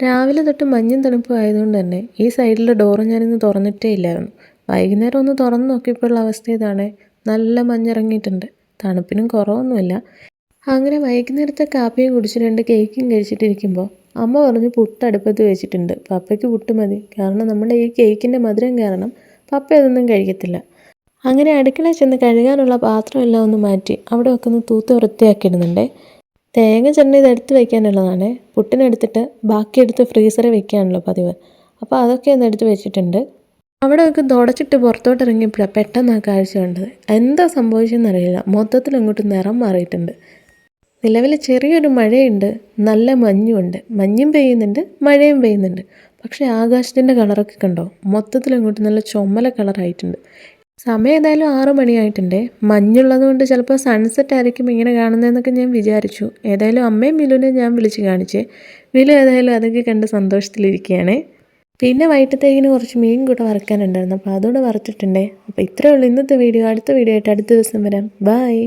രാവിലെ തൊട്ട് മഞ്ഞും തണുപ്പും ആയതുകൊണ്ട് തന്നെ ഈ സൈഡിലെ ഡോറും ഞാനിന്ന് തുറന്നിട്ടേ ഇല്ലായിരുന്നു. വൈകുന്നേരം ഒന്ന് തുറന്ന് നോക്കിയപ്പോഴുള്ള അവസ്ഥ ഇതാണ്. നല്ല മഞ്ഞിറങ്ങിയിട്ടുണ്ട്. തണുപ്പിനും കുറവൊന്നുമില്ല. അങ്ങനെ വൈകുന്നേരത്തെ കാപ്പിയും കുടിച്ച് രണ്ട് കേക്കും കഴിച്ചിട്ടിരിക്കുമ്പോൾ അമ്മ പറഞ്ഞു പുട്ട് അടുപ്പത്ത് വെച്ചിട്ടുണ്ട്. പപ്പയ്ക്ക് പുട്ട് മതി. കാരണം നമ്മുടെ ഈ കേക്കിന്റെ മധുരം കാരണം പപ്പ അതൊന്നും കഴിക്കത്തില്ല. അങ്ങനെ അടുക്കള ചെന്ന് കഴുകാനുള്ള പാത്രമെല്ലാം ഒന്ന് മാറ്റി അവിടെ ഒക്കെ ഒന്ന് തൂത്ത് വൃത്തിയാക്കിയിടുന്നുണ്ടേ. തേങ്ങ ചെണ്ണ ഇത് എടുത്ത് വയ്ക്കാനുള്ളതാണ് പുട്ടിനെടുത്തിട്ട് ബാക്കി എടുത്ത് ഫ്രീസറിൽ വെക്കാണല്ലോ പതിവ്. അപ്പോൾ അതൊക്കെ ഒന്ന് എടുത്ത് വെച്ചിട്ടുണ്ട്. അവിടെ ഒക്കെ തുടച്ചിട്ട് പുറത്തോട്ട് ഇറങ്ങിയപ്പോഴാണ് പെട്ടെന്ന് ആ കാഴ്ച കണ്ടത്. എന്താ സംഭവിച്ചെന്നറിയില്ല. മൊത്തത്തിൽ അങ്ങോട്ട് നിറം മാറിയിട്ടുണ്ട്. നിലവിൽ ചെറിയൊരു മഴയുണ്ട്. നല്ല മഞ്ഞുമുണ്ട് മഞ്ഞും പെയ്യുന്നുണ്ട്. മഴയും പെയ്യുന്നുണ്ട്. പക്ഷേ ആകാശത്തിന്റെ കളറൊക്കെ കണ്ടോ? മൊത്തത്തിൽ അങ്ങോട്ട് നല്ല ചുമല കളറായിട്ടുണ്ട് സമയം ഏതായാലും ആറു മണിയായിട്ടുണ്ട്. മഞ്ഞുള്ളത് കൊണ്ട് ചിലപ്പോൾ സൺസെറ്റ് ആയിരിക്കും ഇങ്ങനെ കാണുന്നതെന്നൊക്കെ ഞാൻ വിചാരിച്ചു. ഏതായാലും അമ്മയും മിലുവിനെ ഞാൻ വിളിച്ച് കാണിച്ചേ. മിലു ഏതായാലും അതൊക്കെ കണ്ട് സന്തോഷത്തിലിരിക്കുകയാണ്. പിന്നെ വൈകിട്ടത്തേക്കിന് കുറച്ച് മീൻ കൂടെ വറക്കാനുണ്ടായിരുന്നു. അപ്പോൾ അതുകൂടെ വറുത്തിട്ടുണ്ടേ. അപ്പോൾ ഇത്രയേ ഉള്ളൂ ഇന്നത്തെ വീഡിയോ. അടുത്ത വീഡിയോ ആയിട്ട് അടുത്ത ദിവസം വരാം. ബായ്